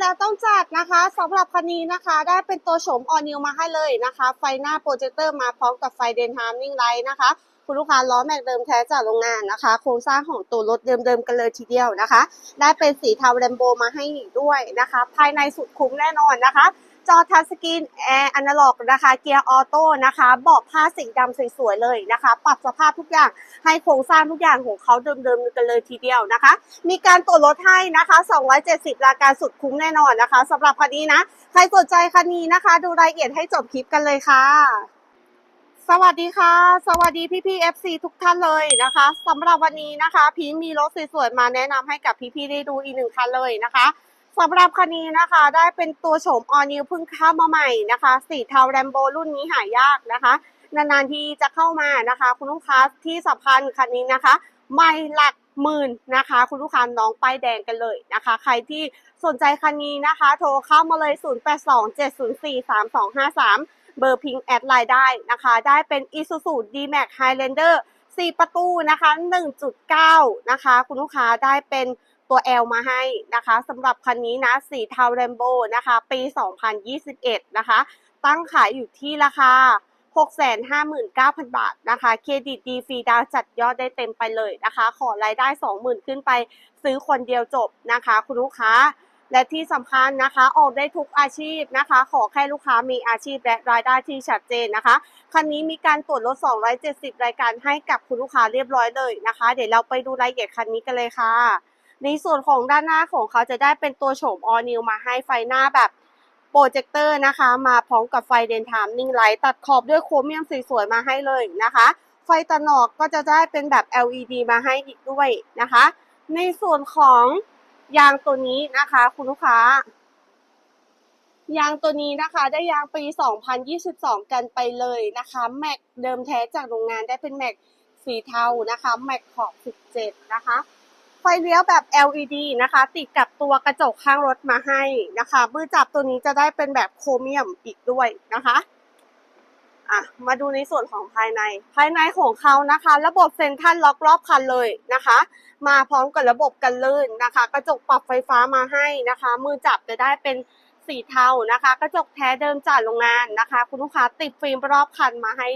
แล้วต้องจัดนะคะสำหรับคันนี้นะคะ ได้เป็นตัวโฉมออนิวมาให้เลยนะคะ ไฟหน้าโปรเจคเตอร์มาพร้อมกับไฟเดนฮาร์มนิ่งไลท์นะคะ คุณลูกค้าล้อแม็กเดิมแท้จากโรงงานนะคะ โครงสร้างของตัวรถเดิมๆกันเลยทีเดียวนะคะ ได้เป็นสีเทาแรมโบมาให้อีกด้วยนะคะ ภายในสุดคุ้มแน่นอนนะคะ จอทัชสกรีนแอร์อนาล็อกนะคะ เกียร์ออโต้นะคะเบาะผ้าสีดำสวยๆเลยนะคะ ปรับสภาพทุกอย่างให้โครงสร้างทุกอย่างของเขาเดิมๆกันเลยทีเดียวนะคะ มีการตรวจรถให้นะคะ 270 ราคาสุดคุ้มแน่นอนนะคะสำหรับคันนี้นะ ใครสนใจคันนี้นะคะ ดูรายละเอียดให้จบคลิปกันเลยค่ะสวัสดีค่ะ สวัสดีพี่พี่ๆ FC ทุกท่านเลยนะคะสำหรับวันนี้นะคะ พีมีรถสวยๆมาแนะนำให้กับพี่พี่ๆได้ดูอีกหนึ่งคันเลยนะคะ สำหรับคันนี้นะคะ ได้เป็นตัวโฉมออนิวเพิ่งเข้ามาใหม่นะคะ สีเทาแรมโบรุ่นนี้หายากนะคะ นานๆทีจะเข้ามานะคะ คุณลูกค้าที่สำคัญคันนี้นะคะ ไม่หลักหมื่นนะคะ คุณลูกค้าน้องป้ายแดงกันเลยนะคะ ใครที่สนใจคันนี้นะคะ โทรเข้ามาเลย 0827043253 เบอร์พิงแอดไลน์ได้นะคะ ได้เป็น Isuzu D-Max Highlander 4 ประตูนะคะ 1.9 นะคะ คุณลูกค้าได้เป็น ตัว L มาให้นะคะสำหรับคันนี้นะสีเทาแรมโบนะคะปี 2021 นะคะ ตั้งขายอยู่ที่ราคา 659,000 บาทนะคะเครดิตดีฟรีดาวจัดยอดได้เต็มไปเลยนะคะ ขอรายได้ 20,000 ขึ้นไปซื้อคนเดียวจบนะคะ คุณลูกค้าและที่สำคัญนะคะ ออกได้ทุกอาชีพนะคะ ขอแค่ลูกค้ามีอาชีพและรายได้ที่ชัดเจนนะคะ คันนี้มีการตรวจรถ 270 รายการให้กับคุณลูกค้าเรียบร้อยเลยนะคะ เดี๋ยวเราไปดูรายละเอียดคันนี้กันเลยค่ะ ในส่วนของด้านหน้าของเขาจะได้เป็นตัวโฉมออนิวมาให้ไฟหน้าแบบโปรเจคเตอร์นะคะ มาพร้อมกับไฟเดนไทม์นิ่งไลท์ตัดขอบด้วยโครเมียมสวยๆมาให้เลยนะคะ ไฟตัดหนอกก็จะได้เป็นแบบ LED มาให้อีกด้วยนะคะ ในส่วนของยางตัวนี้นะคะ คุณลูกค้ายางตัวนี้นะคะ ได้ยางปี 2022 กันไปเลยนะคะแม็กเดิมแท้จากโรงงานได้เป็นแม็กสีเทานะคะแม็กขอบ17 นะคะ ฟเลี้ยวแบบ LED นะคะ ติดกับตัวกระจกข้างรถมาให้นะคะ มือจับตัวนี้จะได้เป็นแบบโครเมียมอีกด้วยนะคะอะมาดูในส่วนของภายใน ภายในของเขานะคะ ระบบเซ็นทรัลล็อกรอบคันเลยนะคะ มาพร้อมกับระบบกันลื่นนะคะ กระจกปรับไฟฟ้ามาให้นะคะ มือจับจะได้เป็นสีเทานะคะ กระจกแท้เดิมจากโรงงานนะคะ คุณลูกค้าติดฟิล์มรอบคันมาให้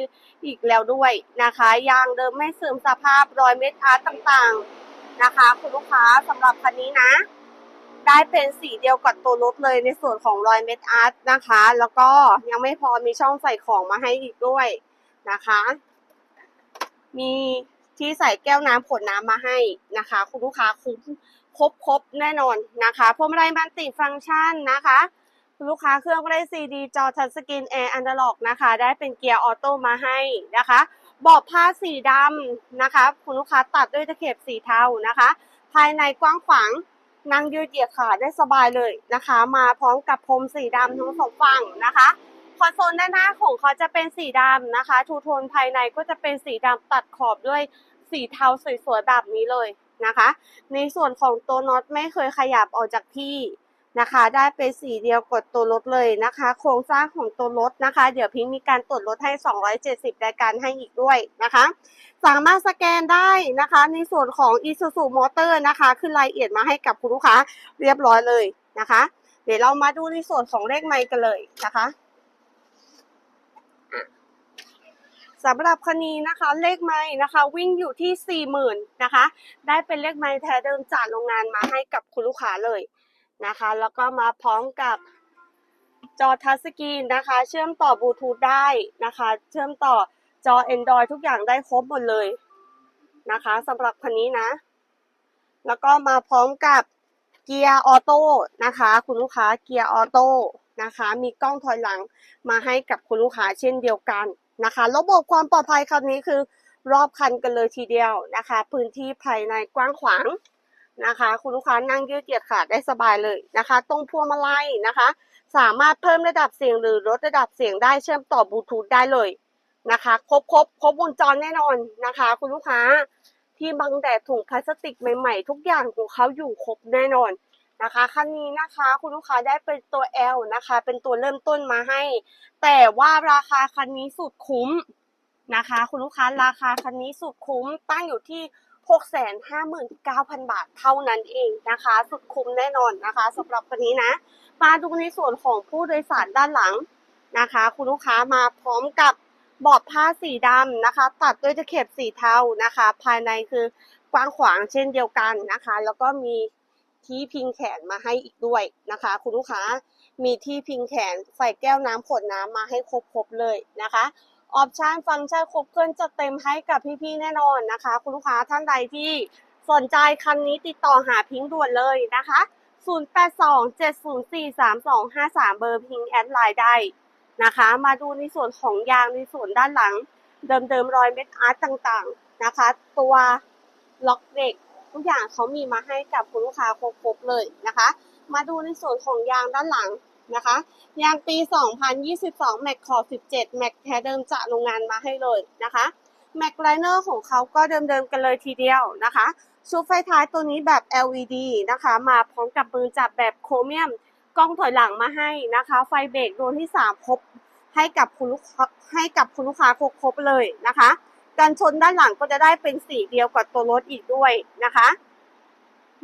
อีกแล้วด้วยนะคะยางเดิมไม่เสื่อมสภาพรอยเม็ดอาร์ตต่างๆ นะคะ คุณลูกค้าสำหรับคันนี้นะ ได้เป็นสีเดียวกับตัวรถเลยในส่วนของรอยเม็ดอาร์ตนะคะ แล้วก็ยังไม่พอมีช่องใส่ของมาให้อีกด้วยนะคะ มีที่ใส่แก้วน้ำขวดน้ำมาให้นะคะ คุณลูกค้าคุ้มครบครบแน่นอนนะคะพวงมาลัยมันติฟังก์ชันนะคะคุณลูกค้าเครื่องก็ได้ซีดีจอทัชสกรีนแอร์อันดล็อกนะคะ ได้เป็นเกียร์ออโต้มาให้นะคะ บาะผ้าสีดำนะคะ คุณลูกค้าตัดด้วยตะเข็บสีเทานะคะ ภายในกว้างขวางนั่งยืดเหยียดขาได้สบายเลยนะคะ มาพร้อมกับพรมสีดำทั้งสองฝั่งนะคะคอนโซลด้านหน้าของเขาจะเป็นสีดำนะคะ ทูโทนภายในก็จะเป็นสีดำตัดขอบด้วยสีเทาสวยๆแบบนี้เลยนะคะ ในส่วนของตัวน็อตไม่เคยขยับออกจากที่ นะคะ ได้เป็นสีเดียวกับตัวรถเลยนะคะ โครงสร้างของตัวรถนะคะ เดี๋ยวพิงค์มีการตรวจรถให้ 270รายการให้อีกด้วยนะคะ สามารถสแกนได้นะคะ ในส่วนของ Isuzu Motor นะคะ ขึ้นรายละเอียดมาให้กับคุณลูกค้าเรียบร้อยเลยนะคะ เดี๋ยวเรามาดูในส่วนของเลขไมค์กันเลยนะคะสำหรับคันนี้นะคะเลขไม้นะคะวิ่งอยู่ที่ 40,000นะคะ ได้เป็นเลขไม้แท้เดิมจากโรงงานมาให้กับคุณลูกค้าเลย นะคะ แล้วก็มาพร้อมกับจอทัชสกรีนนะคะ เชื่อมต่อบลูทูธได้นะคะ เชื่อมต่อจอ Android ทุกอย่างได้ครบหมดเลยนะคะสำหรับคันนี้นะ แล้วก็มาพร้อมกับเกียร์ออโต้นะคะ คุณลูกค้าเกียร์ออโต้นะคะ มีกล้องถอยหลังมาให้กับคุณลูกค้าเช่นเดียวกันนะคะระบบความปลอดภัยคันนี้คือรอบคันกันเลยทีเดียวนะคะ พื้นที่ภายในกว้างขวาง นะคะ คุณลูกค้านั่งยืดเหยียดขาได้สบายเลยนะคะ ตรงพวงมาลัยนะคะ สามารถเพิ่มระดับเสียงหรือลดระดับเสียงได้เชื่อมต่อบลูทูธได้เลยนะคะครบครบครบวงจรแน่นอนนะคะ คุณลูกค้าที่บังแดดถุงพลาสติกใหม่ๆ ทุกอย่างของเขาอยู่ครบแน่นอนนะคะคันนี้นะคะคุณลูกค้าได้เป็นตัว L นะคะ เป็นตัวเริ่มต้นมาให้ แต่ว่าราคาคันนี้สุดคุ้มนะคะ คุณลูกค้าราคาคันนี้สุดคุ้มตั้งอยู่ที่ 659,000 บาทเท่านั้นเองนะคะ สุดคุ้มแน่นอนนะคะสำหรับวันนี้นะ มาดูในส่วนของผู้โดยสารด้านหลังนะคะ คุณลูกค้ามาพร้อมกับเบาะผ้าสีดำนะคะ ตัดด้วยตะเข็บสีเทานะคะ ภายในคือกว้างขวางเช่นเดียวกันนะคะ แล้วก็มีที่พิงแขนมาให้อีกด้วยนะคะ คุณลูกค้ามีที่พิงแขนใส่แก้วน้ำขวดน้ำมาให้ครบๆเลยนะคะ ออปชันฟังก์ชันครบเครื่องจะเต็มให้กับพี่ๆแน่นอนนะคะ คุณลูกค้าท่านใดที่สนใจคันนี้ติดต่อหาพิงค์ด่วนเลยนะคะ 0827043253 เบอร์พิงค์แอดไลน์ได้นะคะ มาดูในส่วนของยางในส่วนด้านหลัง เดิมๆรอยเม็ดอาร์ตต่างๆนะคะ ตัวล็อกเบรกทุกอย่างเขามีมาให้กับคุณลูกค้าครบๆเลยนะคะ มาดูในส่วนของยางด้านหลัง นะคะ ยางปี 2022แม็กขอบ17แม็กแท้เดิมจากโรงงานมาให้เลยนะคะแม็กไลเนอร์ของเขาก็เดิมๆกันเลยทีเดียวนะคะ ชุดไฟท้ายตัวนี้แบบ LED นะคะ มาพร้อมกับมือจับแบบโครเมียม กล้องถอยหลังมาให้นะคะ ไฟเบรกดวงที่ 3 ครบให้กับคุณลูกค้าให้กับคุณลูกค้าครบเลยนะคะ การชนด้านหลังก็จะได้เป็นสีเดียวกับตัวรถอีกด้วยนะคะ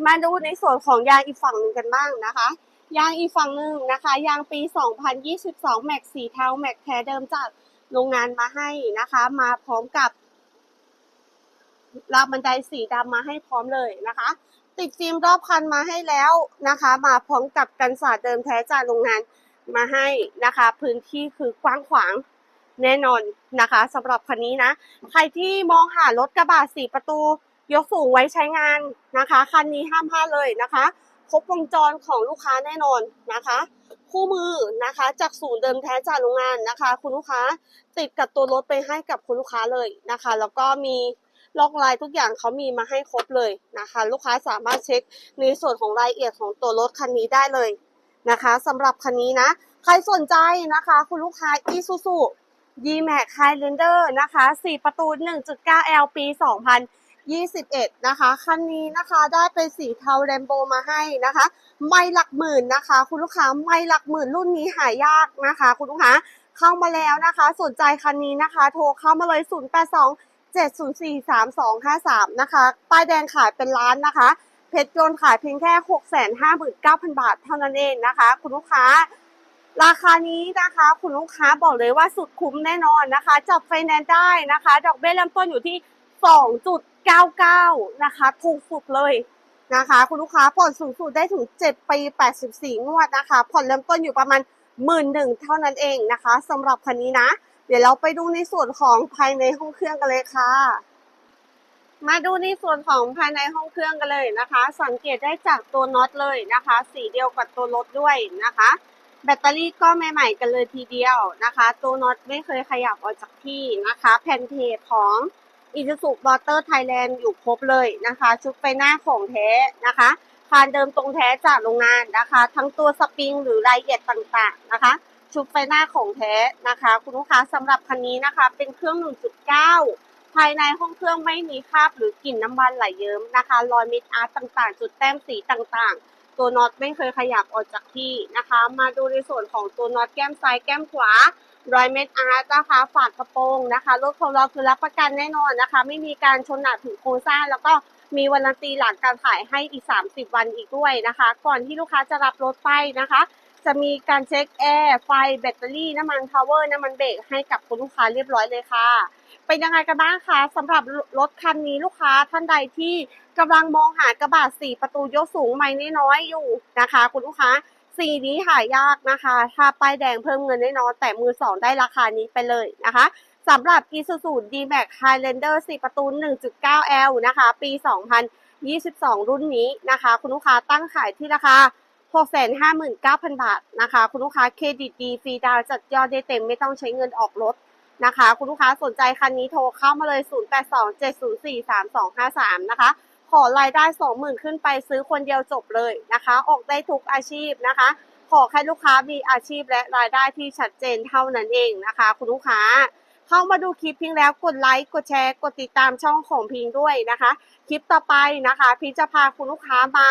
มาดูในส่วนของยางอีกฝั่งหนึ่งกันบ้างนะคะ ยางอีกฝั่งหนึ่งนะคะ ยางปี 2022 แม็กสีเทาแม็กแท้เดิมจากโรงงานมาให้นะคะ มาพร้อมกับราวบันไดสีดำมาให้พร้อมเลยนะคะ ติดฟิล์มรอบคันมาให้แล้วนะคะ มาพร้อมกับกันสาดเดิมแท้จากโรงงานมาให้นะคะ พื้นที่คือกว้างขวางแน่นอนนะคะสำหรับคันนี้นะ ใครที่มองหารถกระบะสี่ประตู ยกสูงไว้ใช้งานนะคะ คันนี้ห้ามพลาดเลยนะคะ ครบวงจรของลูกค้าแน่นอนนะคะ คู่มือนะคะจากศูนย์เดิมแท้จากโรงงานนะคะ คุณลูกค้าติดกับตัวรถไปให้กับคุณลูกค้าเลยนะคะ แล้วก็มีล็อกลายทุกอย่างเขามีมาให้ครบเลยนะคะ ลูกค้าสามารถเช็คในส่วนของรายละเอียดของตัวรถคันนี้ได้เลยนะคะสำหรับคันนี้นะ ใครสนใจนะคะ คุณลูกค้า Isuzu D-Max Highlander นะคะ 4 ประตู 1.9L ปี 21 นะคะ คันนี้นะคะได้เป็นสีเทาแรมโบมาให้นะคะ ไม่หลักหมื่นนะคะ คุณลูกค้าไม่หลักหมื่นรุ่นนี้หายากนะคะ คุณลูกค้าเข้ามาแล้วนะคะ สนใจคันนี้นะคะ โทรเข้ามาเลย 082 704 3253 นะคะ ป้ายแดงขายเป็นล้านนะคะ เพชรยนต์ขายเพียงแค่ 659,000 บาทเท่านั้นเองนะคะ คุณลูกค้า ราคานี้นะคะ คุณลูกค้าบอกเลยว่าสุดคุ้มแน่นอนนะคะ จับไฟแนนซ์ได้นะคะ ดอกเบี้ยเริ่มต้นอยู่ที่ 2.99 นะคะ ถูกสุดเลยนะคะ คุณลูกค้าผ่อนสูงสุดได้ถึง 7 ปี 84 งวดนะคะ ผ่อนเริ่มต้นอยู่ประมาณหมื่นหนึ่งเท่านั้นเองนะคะสำหรับคันนี้นะ เดี๋ยวเราไปดูในส่วนของภายในห้องเครื่องกันเลยค่ะ มาดูในส่วนของภายในห้องเครื่องกันเลยนะคะ สังเกตได้จากตัวน็อตเลยนะคะ สีเดียวกับตัวรถด้วยนะคะ แบตเตอรี่ก็ใหม่ๆกันเลยทีเดียวนะคะ ตัวน็อตไม่เคยขยับออกจากที่นะคะ แผ่นเทปของ i s u z u m o t o r Thailand อยู่ครบเลยนะคะ ชุดไฟหน้าของแท้นะคะคานเดิมตรงแท้จากโรงงานนะคะ ทั้งตัวสปริงหรือรายละเอียดต่างๆนะคะ ชุดไฟหน้าของแท้นะคะ คุณลูกค้าสำหรับคันนี้นะคะ เป็นเครื่อง 1.9 ภายในห้องเครื่องไม่มีคราบหรือกลิ่นน้ำมันไหลเยิ้มนะคะ รอยม็ดอาร์ตต่างๆ จุดแต้มสีต่างๆ ตัวน็อตไม่เคยขยับออกจากที่นะคะ มาดูในส่วนของตัวน็อตแก้มซ้ายแก้มขวา ร้อยเม็ดอาร์ตนะคะฝากกระโปรงนะคะรถของเราคือรับประกันแน่นอนนะคะ ไม่มีการชนหนักถึงโครงสร้าง แล้วก็มีวารันตีหลังการขายให้อีก 30 วันอีกด้วยนะคะ ก่อนที่ลูกค้าจะรับรถไปนะคะ จะมีการเช็คแอร์ไฟแบตเตอรี่น้ำมันพาวเวอร์น้ำมันเบรกให้กับคุณลูกค้าเรียบร้อยเลยค่ะเป็นยังไงกันบ้างคะสำหรับรถคันนี้ลูกค้าท่านใดที่กำลังมองหากระบะสี่ประตูยกสูงไม่น้อยอยู่นะคะ คุณลูกค้า สีนี้หายากนะคะ ถ้าป้ายแดงเพิ่มเงินแน่นอน แต่มือสองได้ราคานี้ไปเลยนะคะสำหรับ Isuzu D-Max Highlander 4 ประตู 1.9L นะคะ ปี 2022 รุ่นนี้นะคะ คุณลูกค้าตั้งขายที่ราคา 659,000 บาทนะคะ คุณลูกค้าเครดิตดีฟรีดาวจัดยอดได้เต็มไม่ต้องใช้เงินออกรถนะคะ คุณลูกค้าสนใจคันนี้โทรเข้ามาเลย 0827043253 นะคะ อรายได้ 20,000 ขึ้นไปซื้อคนเดียวจบเลยนะคะ ออกได้ทุกอาชีพนะคะ ขอแค่ลูกค้ามีอาชีพและรายได้ที่ชัดเจนเท่านั้นเองนะคะ คุณลูกค้าเข้ามาดูคลิปพิงแล้วกดไลค์กดแชร์ กดติดตามช่องของพิงด้วยนะคะ คลิปต่อไปนะคะ พิงจะพาคุณลูกค้ามา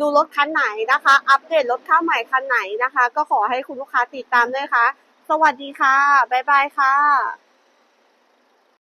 ดูรถคันไหนนะคะ อัปเดตรถข้าวใหม่คันไหนนะคะ ก็ขอให้คุณลูกค้าติดตามด้วยค่ะ สวัสดีค่ะ บ๊ายบายค่ะ